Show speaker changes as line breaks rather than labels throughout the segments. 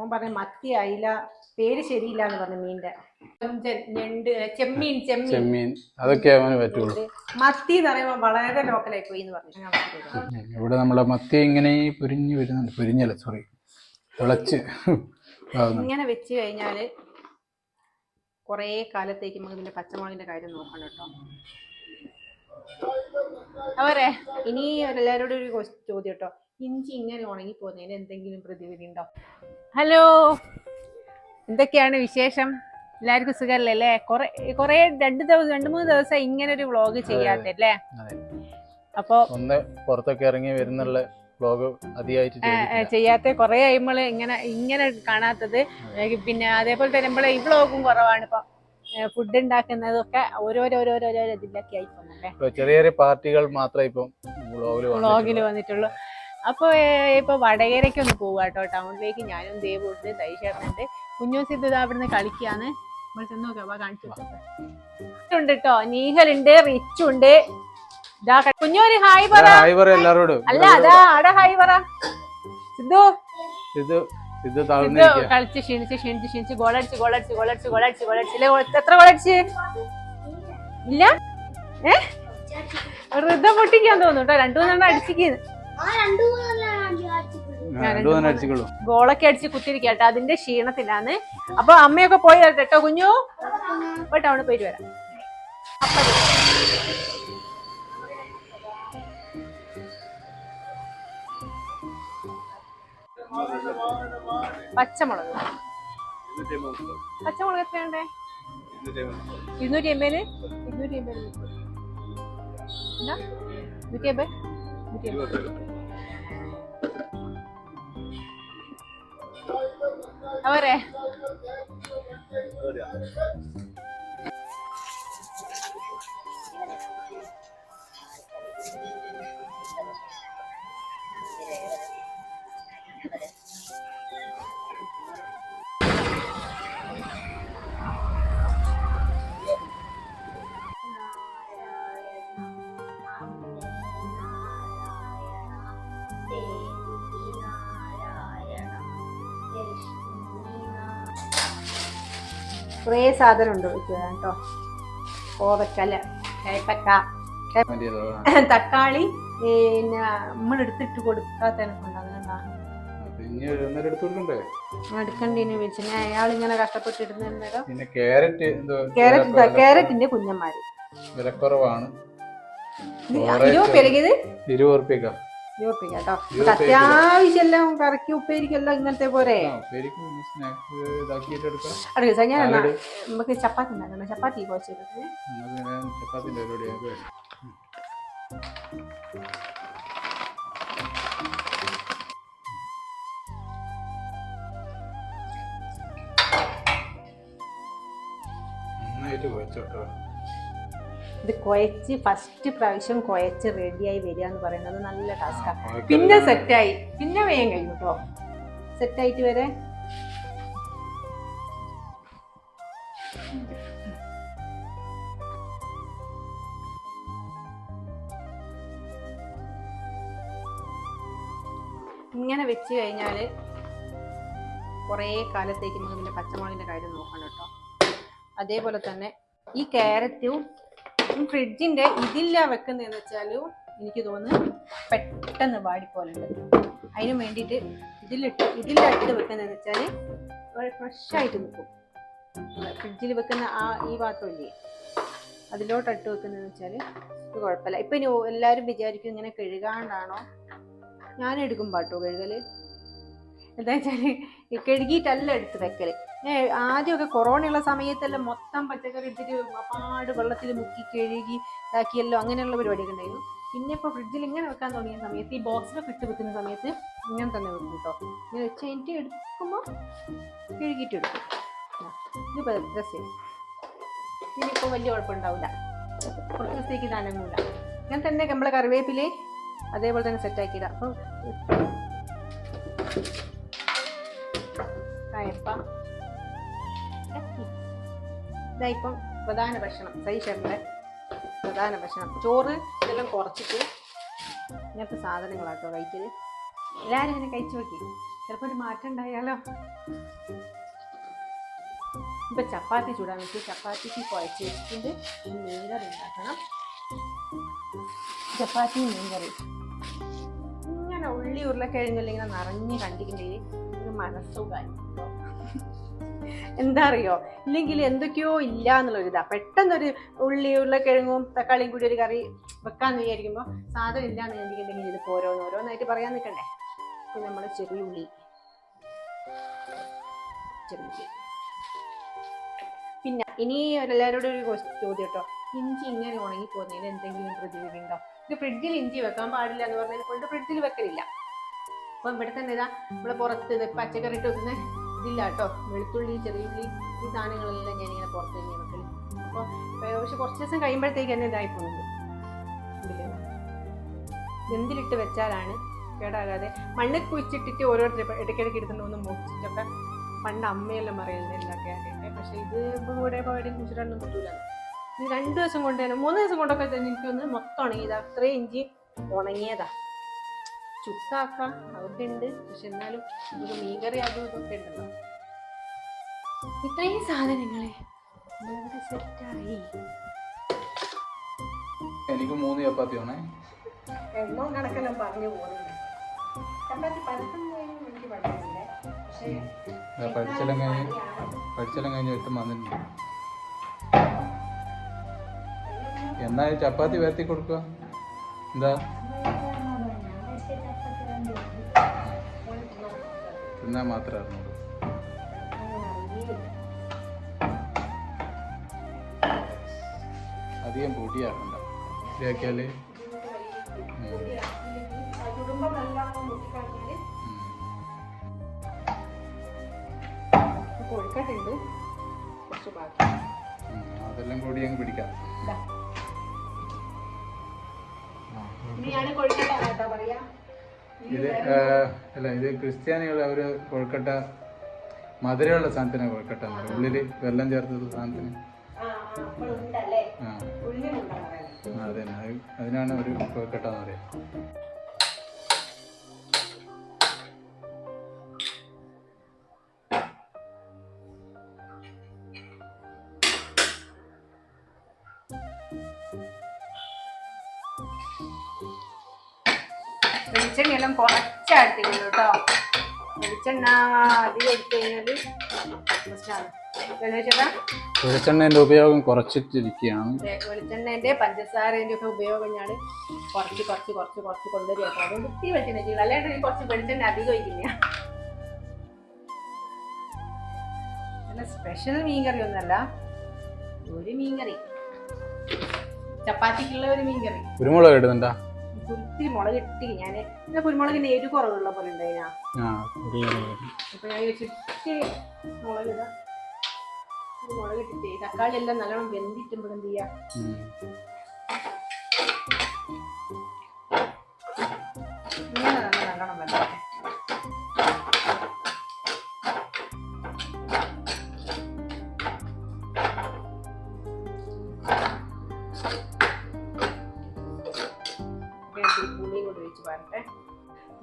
ഓൻ പറഞ്ഞ മത്തി അയില പേര് ശരിയില്ല എന്ന് പറഞ്ഞു മീനിന്റെ. ഞണ്ട് ചെമ്മീൻ ചെമ്മീൻ.
ചെമ്മീൻ അതൊക്കെ അവന് പറ്റുള്ളൂ.
മത്തി എന്ന് പറയുമ്പോൾ വളരെ ലോക്കലായി പോയി എന്ന് പറഞ്ഞു.
ഇവിടെ നമ്മളെ മത്തി ഇങ്ങനെ പൊരിഞ്ഞ് വരുന്നുണ്ട്. പൊരിഞ്ഞല്ല സോറി തിളച്ച് ആവുന്നുണ്ട്.
ഇങ്ങനെ വെച്ച് കഴിഞ്ഞാൽ കുറേ കാലത്തേക്ക് നമുക്ക് ഇതിന്റെ പച്ചമുളകിന്റെ കാര്യം നോക്കണം കേട്ടോ. അവരെ ഇനി എല്ലാവരോടും ഒരു ചോദ്യം കേട്ടോ. ഇഞ്ചി ഇങ്ങനെ ഉണങ്ങി പോകുന്നതിന് എന്തെങ്കിലും പ്രതിവിധി ഉണ്ടോ? ഹലോ? എന്തൊക്കെയാണ് വിശേഷം? എല്ലാവർക്കും സുഖമല്ലേ അല്ലേ? കുറെ കുറെ രണ്ട് ദിവസം രണ്ട് മൂന്ന് ദിവസം ഇങ്ങനെ ഒരു വ്ളോഗ് ചെയ്യാത്തല്ലേ അപ്പൊ
ഒന്ന് പുറത്തൊക്കെ ഇറങ്ങി വരുന്നുള്ള അതിയായിട്ട്.
ചെയ്യാത്ത കുറെ കഴിയുമ്പോൾ ഇങ്ങനെ ഇങ്ങനെ കാണാത്തത്. പിന്നെ അതേപോലെ തന്നെ ഈ വ്ളോഗും കുറവാണ്. ഇപ്പൊ ഫുഡ് ഉണ്ടാക്കുന്നതൊക്കെ ഓരോരോരോരോരോ ഓരോരോ ഓരോ ഇതിലൊക്കെ ആയി പോകുന്നല്ലേ
ചെറിയ ചെറിയ പാർട്ടികൾ മാത്രമേ ഇപ്പം
വ്ളോഗിൽ വന്നിട്ടുള്ളൂ. അപ്പൊ ഏ, ഇപ്പൊ വടകരയ്ക്ക് ഒന്ന് പോവുക കേട്ടോ ടൗണിലേക്ക് ഞാനും ദേവൂട്ട് ദൈശേട്ടനുണ്ട് കുഞ്ഞൂസ് ഇത് അവിടുന്ന് കളിക്കാന്ന് നമ്മൾ ചെന്ന് നോക്കാം. കാണിച്ചു ഉണ്ട് കേട്ടോ നീഹലുണ്ട് റിച്ചു ഉണ്ട് ഇതാ ക- കുഞ്ഞൊരു ഹായ് പറ.
ഹായ് പറ എല്ലാരോടും
അല്ല അതാ ആടെ ഹായ് പറ. സിദ്ധു.
ഇത് തളർന്നിരിക്കുക
കളിച്ച് ക്ഷീണിച്ച് ക്ഷീണിച്ച് ക്ഷീണിച്ച്. ഗോളടിച്ച് ഗോളടിച്ച് ഗോളടിച്ച് ഗോളടിച്ച് ഗോളടിച്ച് എത്ര ഗോളടിച്ച് ഇല്ല? ഏ? ഋതം പൊട്ടിക്കാൻ തോന്നുന്നു കേട്ടോ രണ്ടു മൂന്നെണ്ണം അടിച്ചിരിക്കുന്നു. ഗോളൊക്കെ അടിച്ച് കുത്തിരിക്കുക കേട്ടോ അതിന്റെ ക്ഷീണത്തിലാണ്. അപ്പൊ അമ്മയൊക്കെ പോയി വരട്ടെ കേട്ടോ കുഞ്ഞു. അപ്പൊ ടൗണിൽ പോയിട്ട് വരാം. പച്ചമുളക്. പച്ചമുളക് എത്രയുണ്ടേ ഇരുന്നൂറ്റി എൺപതിന് ഇരുന്നൂറ്റി എൺപതിന് എന്താ നൂറ്റി എൺപത് നൂറ്റി എൺപത് അവരെ കുറേ സാധനം ഉണ്ട് കേട്ടോ.
കോവക്കല കൈപ്പക്ക
തക്കാളി പിന്നെ നമ്മൾ എടുത്തിട്ട്
കൊടുക്കണ്ടേ
എടുക്കണ്ടേന്ന് വെച്ചാൽ അയാൾ ഇങ്ങനെ കഷ്ടപ്പെട്ടിടുന്നേരം
പിന്നെ ക്യാരറ്റ്
ക്യാരറ്റിന്റെ കുഞ്ഞന്മാര്.
വിലക്കുറവാണ്.
ഇരുപത് പെരുകിയത് രൂപ കേട്ടോ.
ഇരുപത്
അത്യാവശ്യം എല്ലാം കറക്കി ഉപ്പേരിക്കെല്ലാം ഇങ്ങനത്തെ
പോലെ.
അടുക്ക ഞാൻ നമുക്ക് ചപ്പാത്തി ഉണ്ടാക്കണം. ചപ്പാത്തി
നമുക്ക് പരിപാടിയാക്കുക നന്നായിട്ട് കുഴച്ചോട്ടോ.
ഇത് കുഴച്ച് ഫസ്റ്റ് പ്രാവശ്യം കുഴച്ച് റെഡിയായി വരിക എന്ന് പറയുന്നത് നല്ല
കുഴക്കൽ
പിന്നെ സെറ്റായി പിന്നെ വേഗം കഴിയും കേട്ടോ സെറ്റായിട്ട് വരെ. ഇങ്ങനെ വെച്ച് കഴിഞ്ഞാൽ കുറേ കാലത്തേക്ക് നമുക്ക് ഇതിന്റെ പച്ചമുളകിന്റെ കാര്യം നോക്കണം കേട്ടോ അതേപോലെ തന്നെ ഈ ക്യാരറ്റും ഫ്രിഡ്ജിന്റെ ഇതില്ല വെക്കുന്നതെന്ന് വെച്ചാലും എനിക്ക് തോന്നുന്നു പെട്ടെന്ന് വാടിപ്പോലുണ്ട് അതിന് വേണ്ടിയിട്ട് ഇതിലിട്ട് ഇതിലിട്ട് വെക്കുന്നതെന്ന് വെച്ചാൽ ഫ്രഷായിട്ട് നിൽക്കും. ഫ്രിഡ്ജിൽ വെക്കുന്ന ആ ഈ പാത്രമില്ലേ? അതിലോട്ട് ഇട്ട് വെക്കുന്നതെന്ന് വെച്ചാൽ ഇത് കുഴപ്പമില്ല. ഇപ്പം ഇനി എല്ലാവരും വിചാരിക്കും ഇങ്ങനെ കഴുകാണ്ടാണോ? ഞാൻ എടുക്കും പാട്ടോ കഴുകൽ. എന്താ വെച്ചാൽ കഴുകിയിട്ടല്ല എടുത്ത് വെക്കൽ. ഏ ആദ്യമൊക്കെ കൊറോണയുള്ള സമയത്തെല്ലാം മൊത്തം പച്ചക്കറി എടുത്തിട്ട് അപ്പാട് വെള്ളത്തിൽ മുക്കി കഴുകി ഇതാക്കിയല്ലോ അങ്ങനെയുള്ള പരിപാടിയൊക്കെ ഉണ്ടായിരുന്നു. പിന്നെ ഇപ്പോൾ ഫ്രിഡ്ജിൽ ഇങ്ങനെ വെക്കാൻ തുടങ്ങിയ സമയത്ത് ഈ ബോക്സിലൊക്കെ ഇട്ട് വെക്കുന്ന സമയത്ത് ഇങ്ങനെ തന്നെ വെക്കും കേട്ടോ. ഇങ്ങനെ വെച്ച് കഴിഞ്ഞിട്ട് എടുക്കുമ്പോൾ കഴുകിയിട്ട് എടുക്കും. ഇത് ഇതിപ്പോൾ രസം ഇതിനിപ്പോൾ വലിയ കുഴപ്പമുണ്ടാവില്ല. കുറച്ച് ദിവസത്തേക്ക് ഇതാനൊന്നുമില്ല ഇങ്ങനെ തന്നെ നമ്മളെ കറിവേപ്പിലേ അതേപോലെ തന്നെ സെറ്റാക്കിയിടാം അപ്പം കയപ്പ ഇതായിപ്പം പ്രധാന ഭക്ഷണം. സൈഷറിന്റെ പ്രധാന ഭക്ഷണം. ചോറ് ഇതെല്ലാം കുറച്ചിട്ട് ഇങ്ങനത്തെ സാധനങ്ങളാട്ടോ കഴിക്കൽ. എല്ലാവരും അങ്ങനെ കഴിച്ചു നോക്കി. ചിലപ്പോൾ ഒരു മാറ്റം ഉണ്ടായാലോ? ഇപ്പം ചപ്പാത്തി ചൂടാൻ വെച്ചു. ചപ്പാത്തിക്ക് കുഴച്ച് വെച്ചിട്ടുണ്ട്. ഈ മീൻകറി ഉണ്ടാക്കണം. ചപ്പാത്തി മീൻകറി. ഇങ്ങനെ ഉള്ളി ഉരുളക്കിഴങ്ങെല്ലാം ഇങ്ങനെ നിറഞ്ഞ് കണ്ടിട്ടുണ്ടെങ്കിൽ ഒരു മനസ്സുകാര്യം. എന്താ അറിയോ ഇല്ലെങ്കിൽ എന്തൊക്കെയോ ഇല്ല എന്നുള്ളൊരിതാ പെട്ടെന്നൊരു ഉള്ളി ഉരുളക്കിഴങ്ങും തക്കാളിയും കൂടി ഒരു കറി വെക്കാന്ന് വിചാരിക്കുമ്പോൾ സാധനം ഇല്ല എന്ന് ചോദിക്കുന്നുണ്ടെങ്കിൽ ഇത് ഓരോന്ന് ഓരോന്നായിട്ട് പറയാൻ നിൽക്കണ്ടേ പിന്നെ നമ്മുടെ ചെറിയ ഉള്ളി. പിന്നെ ഇനി എല്ലാവരോടും ഒരു ചോദ്യം കേട്ടോ ഇഞ്ചി ഇങ്ങനെ ഉണങ്ങി പോകുന്നതിന് എന്തെങ്കിലും പ്രതിവിധി ഉണ്ടോ? ഇത് ഫ്രിഡ്ജിൽ ഇഞ്ചി വെക്കാൻ പാടില്ല എന്ന് പറഞ്ഞതിനെ കൊണ്ട് ഫ്രിഡ്ജിൽ വെക്കലില്ല. അപ്പം ഇവിടെ തന്നെ ഇതാ നമ്മൾ പുറത്ത് ഇത് പച്ചക്കറി ഇട്ട് വെക്കുന്ന ഇതില്ല കേട്ടോ വെളുത്തുള്ളി ചെറിയ ഉള്ളി ഈ സാധനങ്ങളെല്ലാം ഞാനിങ്ങനെ പുറത്ത് തന്നെ വെക്കൽ അപ്പോൾ പക്ഷെ കുറച്ച് ദിവസം കഴിയുമ്പോഴത്തേക്ക് തന്നെ ഇതായി പോകുന്നുണ്ട് എന്തിലിട്ട് വെച്ചാലാണ് കേടാകാതെ. മണ്ണിൽ കുഴിച്ചിട്ടിട്ട് ഓരോരുത്തർ ഇടയ്ക്കിടയ്ക്ക് എടുത്തുകൊണ്ട് ഒന്ന് മുറിച്ചിട്ടൊക്കെ പണ്ട് അമ്മയെല്ലാം പറയുന്നത് ഉണ്ടാക്കിയാൽ പക്ഷെ ഇത് ഇപ്പം കൂടെ പോയിട്ട് കുഴിച്ചിട്ടൊന്നും പറ്റൂല. ഇത് രണ്ട് ദിവസം കൊണ്ട് തന്നെ മൂന്ന് ദിവസം കൊണ്ടൊക്കെ തന്നെ എനിക്കൊന്ന് മൊത്തം ഉണങ്ങിയതാ. അത്രയും ഇഞ്ചി ഉണങ്ങിയതാ. ചുക്കാക്കാം അതൊക്കെ ഉണ്ട്. പക്ഷെ എന്നാലും നമുക്ക് മീൻകറി അതും ഇതൊക്കെ ഉണ്ടല്ലോ. ഇത്രയും സാധനങ്ങളെ സെറ്റായി
എനിക്ക് മൂന്ന് ചപ്പാത്തി വേണേ.
എണ്ണോ കണക്കെല്ലാം പറഞ്ഞു പോകുന്നുണ്ട്. ചപ്പാത്തി പരത്തുന്നതിനും എനിക്ക് പക്ഷേ
പഠിച്ചെല്ലാം കഴിഞ്ഞ് പഠിച്ചെല്ലാം കഴിഞ്ഞ് വന്നിട്ടുണ്ട്. ചപ്പാത്തി വരത്തി കൊടുക്കുക. എന്താ? തിന്നാൻ മാത്രമേ അറിഞ്ഞുള്ളൂ അധികം പൊടിയാക്കണ്ട.
ബാക്കി
അതെല്ലാം കൂടി അങ്ങ് പിടിക്കാം.
പറയാ.
ഇത് അല്ല ഇത് ക്രിസ്ത്യാനികൾ അവർ കൊഴുക്കട്ട മധുരമുള്ള സാധനത്തിനാണ് കൊഴുക്കട്ട. ഉള്ളിൽ വെള്ളം ചേർത്ത സാധനത്തിന്.
ആ
അതന്നെ അതിനാണ് ഒരു കൊഴുക്കട്ട എന്ന് പറയാം
വെളിച്ചെണ്ണയെല്ലാം കുറച്ചെടുത്തിട്ടുണ്ട് കേട്ടോ. വെളിച്ചെണ്ണ അധികം എടുത്തു കഴിഞ്ഞാൽ പ്രശ്നമാണ്. ചേട്ടാ
ഉപയോഗം കുറച്ചിട്ടിരിക്കുകയാണ്.
വെളിച്ചെണ്ണേന്റെ പഞ്ചസാരേന്റെ ഒക്കെ ഉപയോഗം ഞാൻ കുറച്ച് കുറച്ച് കുറച്ച് കുറച്ച് കൊണ്ടുവരിക അതുകൊണ്ട് ഇത്തിരി വെളിച്ചെണ്ണ അല്ലാണ്ട് കുറച്ച് വെളിച്ചെണ്ണ അധികം ഒഴിക്കില്ല നല്ല സ്പെഷ്യൽ മീൻകറി ഒന്നല്ല. ഒരു മീൻകറി. ചപ്പാത്തിക്കുള്ള ഒരു മീൻകറി.
കുരുമുളക് ഇടുന്നുണ്ടാ?
ഒത്തിരി മുളക് ഇട്ടി ഞാൻ പിന്നെ കുരുമുളകിന് എരു കുറവുള്ള പോലെ ഉണ്ടായിനാ. അപ്പൊ ഞാൻ വെച്ചിട്ട് മുളക് ഇടാം. മുളക് ഇട്ടിട്ട് തക്കാളി എല്ലാം നല്ലോണം വെന്തിട്ടുമ്പോൾ എന്ത് ചെയ്യാ?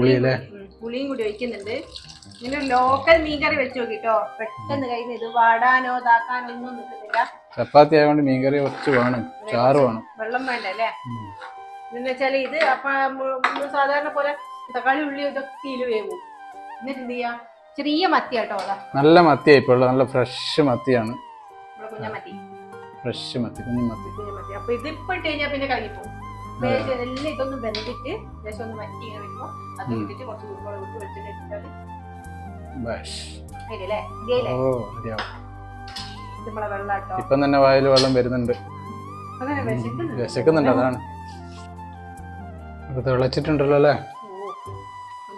പുളിയല്ലേ?
അല്ലേ? പുളിയും കൂടി ഒഴിക്കുന്നുണ്ട്. ഇങ്ങനെ ലോക്കൽ മീൻകറി വെച്ച് നോക്കിട്ടോ പെട്ടെന്ന് കഴിഞ്ഞ് ഇത് വാടാനോ ഇതാക്കാനോ ഒന്നും നിൽക്കുന്നില്ല
ചപ്പാത്തി ആയതുകൊണ്ട് മീൻകറി കുറച്ച് വേണം. ചാറ് വേണം.
വെള്ളം വേണ്ട അല്ലേ. എന്ന് വെച്ചാൽ ഇത് അപ്പൊ സാധാരണ പോലെ തക്കാളി ഉള്ളി ഇതൊക്കെ ഇൽ വേവും. എന്നിട്ട് എന്ത് ചെയ്യാ? ചെറിയ മത്തി കേട്ടോ
നല്ല മത്തിയായി ഇപ്പോൾ നല്ല ഫ്രഷ് മത്തിയാണ്.
മത്തി
ഫ്രഷ് മത്തി കുഞ്ഞു മത്തി
കുഞ്ഞ മത്തി അപ്പൊ ഇതിപ്പോ ഇട്ട് കഴിഞ്ഞാൽ പിന്നെ കഴിഞ്ഞു ലേശം എല്ലാം ഇതൊന്ന് വെന്തിട്ട് ലേശം ഒന്ന് വറ്റി ഇങ്ങനെ വരുമ്പോ അത്. ഇട്ടിട്ട് കുറച്ച് കുരുമുളക് ഇട്ട് വെച്ചിട്ട് ഇട്ടാൽ
ബഷ്
ശരിയല്ലേ? ഇതേലേ
ഓ അറിയാം
നമ്മളെ വെള്ളം കേട്ടോ
ഇപ്പം തന്നെ വായിൽ വെള്ളം വരുന്നുണ്ട്.
അങ്ങനെ വിശക്കുന്നുണ്ട്.
വിശക്കുന്നുണ്ട് അതാണ്. അപ്പൊ തിളച്ചിട്ടുണ്ടല്ലോ അല്ലേ?
ഓ അപ്പൊ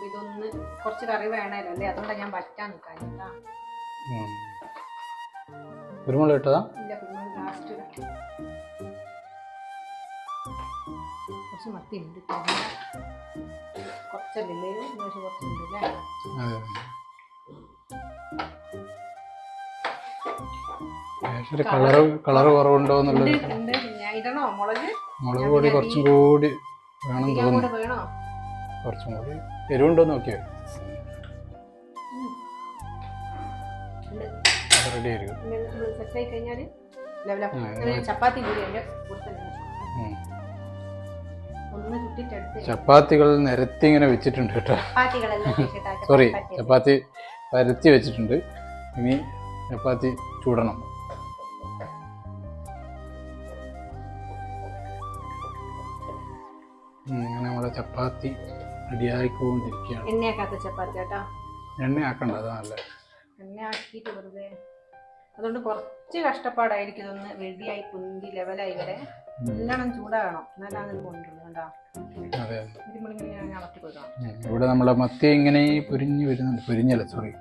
ഇതൊന്ന് കുറച്ച് കറി വേണമല്ലോ അല്ലേ? അതുകൊണ്ടാണ് ഞാൻ വറ്റാൻ നിൽക്കാൻ കേട്ടാ
ഉം. കുരുമുളക് ഇട്ടതാ?
കുറച്ച് മത്തി ഉണ്ട് കുറച്ചല്ലേ? പക്ഷെ കുറച്ചുണ്ട് അല്ലേ
കളറ് കളറ് കുറവുണ്ടോ എന്നുള്ളത്
മുളക്?
പൊടി കുറച്ചും കൂടി വേണം തോന്നുന്നു. കുറച്ചും കൂടി എരിവുണ്ടോ നോക്കിയോ? റെഡി ആയിരിക്കും
ചപ്പാത്തി കൂടി. ഒന്ന്
ചപ്പാത്തികൾ നിരത്തി ഇങ്ങനെ വെച്ചിട്ടുണ്ട് കേട്ടോ.
ചപ്പാത്തികളെല്ലാം വെച്ചിട്ട്
സോറി ചപ്പാത്തി പരത്തി വെച്ചിട്ടുണ്ട്. ഇനി ചപ്പാത്തി ചൂടണം. ഉം, അങ്ങനെ നമ്മുടെ ചപ്പാത്തി റെഡിയായിക്കൊണ്ടിരിക്കുകയാണ്.
എണ്ണയാക്കാത്ത ചപ്പാത്തി കേട്ടോ.
എണ്ണ ആക്കണ്ട അതാ നല്ല
എണ്ണ ആക്കിയിട്ട് വെറുതെ. അതുകൊണ്ട് കുറച്ച് കഷ്ടപ്പാടായിരിക്കും ഇതൊന്ന് റെഡിയായി കുന്തി ലെവലായി വരെ. നല്ലോണം ചൂടാകണം. എന്നാലാണ് ഇത് കണ്ടോ
അതെ. ഇവിടെ നമ്മുടെ മത്തി ഇങ്ങനെ പൊരിഞ്ഞ് വരുന്നുണ്ട്. പൊരിഞ്ഞല്ല സോറി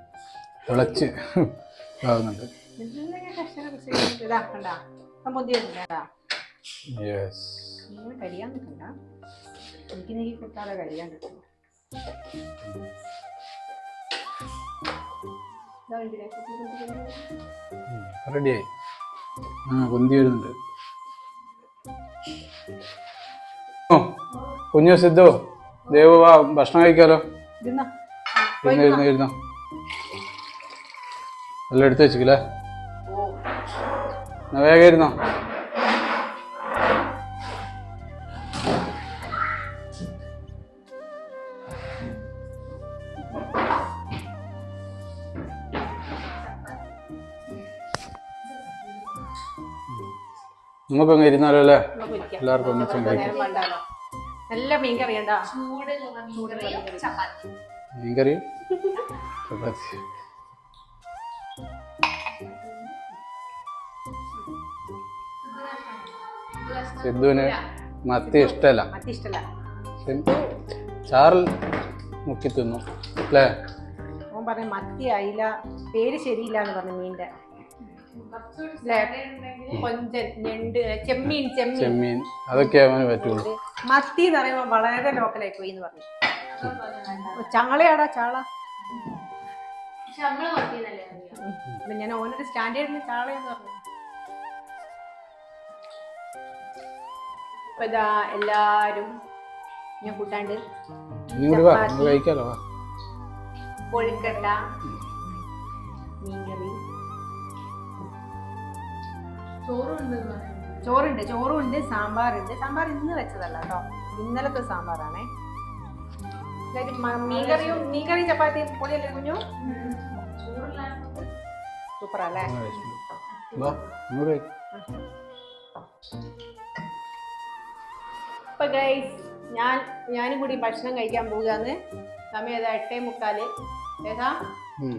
തിളച്ച് ആവുന്നുണ്ട് യെസ് റെഡിയായി ആ പൊന്തി വരുന്നുണ്ട്. കുഞ്ഞു സിദ്ധു ദേവു വാ ഭക്ഷണം കഴിക്കാലോ
ഇരുന്നോ
ഇരുന്ന് ഇരുന്ന് എല്ലാം എടുത്ത് വെച്ചിക്കില്ലേ എന്നാ വേഗം ഇരുന്നോ നമുക്കങ്ങ് ഇരുന്നാലോ അല്ലേ എല്ലാവർക്കും ഒന്നിച്ചും കഴിക്കും.
നല്ല മീൻ കറി ഉണ്ടാ
മീൻകറി. ചപ്പാത്തി. സിദ്ധുവിന് മത്തി ഇഷ്ടമല്ല
മത്തി ഇഷ്ടല്ല.
സിദ്ധു ചാറിൽ മുക്കി തിന്നു. അല്ലേ?
അവൻ പറഞ്ഞു മത്തി അയില പേര് ശരിയില്ല എന്ന് പറഞ്ഞു ല്ലേ? കൊഞ്ചൻ ഞണ്ട് ചെമ്മീൻ ചെമ്മീൻ.
ചെമ്മീൻ. അതൊക്കെ അവന് പറ്റുള്ളൂ.
മത്തി എന്ന് പറയുമ്പോൾ വളരെ ലോക്കലായി പോയി എന്ന് പറഞ്ഞു. ചങ്ങളയാടാ ചാള. ഞാൻ ഓനൊരു സ്റ്റാൻഡേർഡിൽ ചാളയെന്ന് പറഞ്ഞു. അപ്പൊ ഇതാ എല്ലാരും ഞാൻ കൂട്ടാണ്ട്
നീ
ചോറുണ്ട് ചോറുണ്ട് സാമ്പാറുണ്ട്. സാമ്പാർ ഇന്ന് വെച്ചതല്ല കേട്ടോ. ഇന്നലത്തെ സാമ്പാറാണേ. മീൻകറിയും മീൻകറിയും ചപ്പാത്തിയും പൊളിയല്ലേ കുഞ്ഞു?
കഴിക്കാം
അപ്പൊ ഗൈസ് ഞാൻ ഞാനും കൂടി ഭക്ഷണം കഴിക്കാൻ പോവുകയാണ്. സമയം ഏതാ? എട്ടേ മുക്കാൽ. ഏതാ?
ഉം.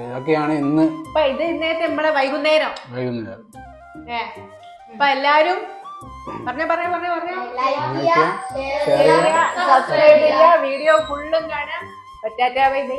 ഇതൊക്കെയാണ് ഇന്ന്
അപ്പൊ ഇത് ഇന്നത്തെ നമ്മളെ വൈകുന്നേരം.
വൈകുന്നേരം.
ഏ അപ്പൊ എല്ലാരും പറഞ്ഞ പറഞ്ഞ പറഞ്ഞ പറഞ്ഞ.
ഷെയർ
സബ്സ്ക്രൈബ് ചെയ്യുക വീഡിയോ ഫുള്ളും കാണാം. ഒറ്റാറ്റാ ബൈ ബൈ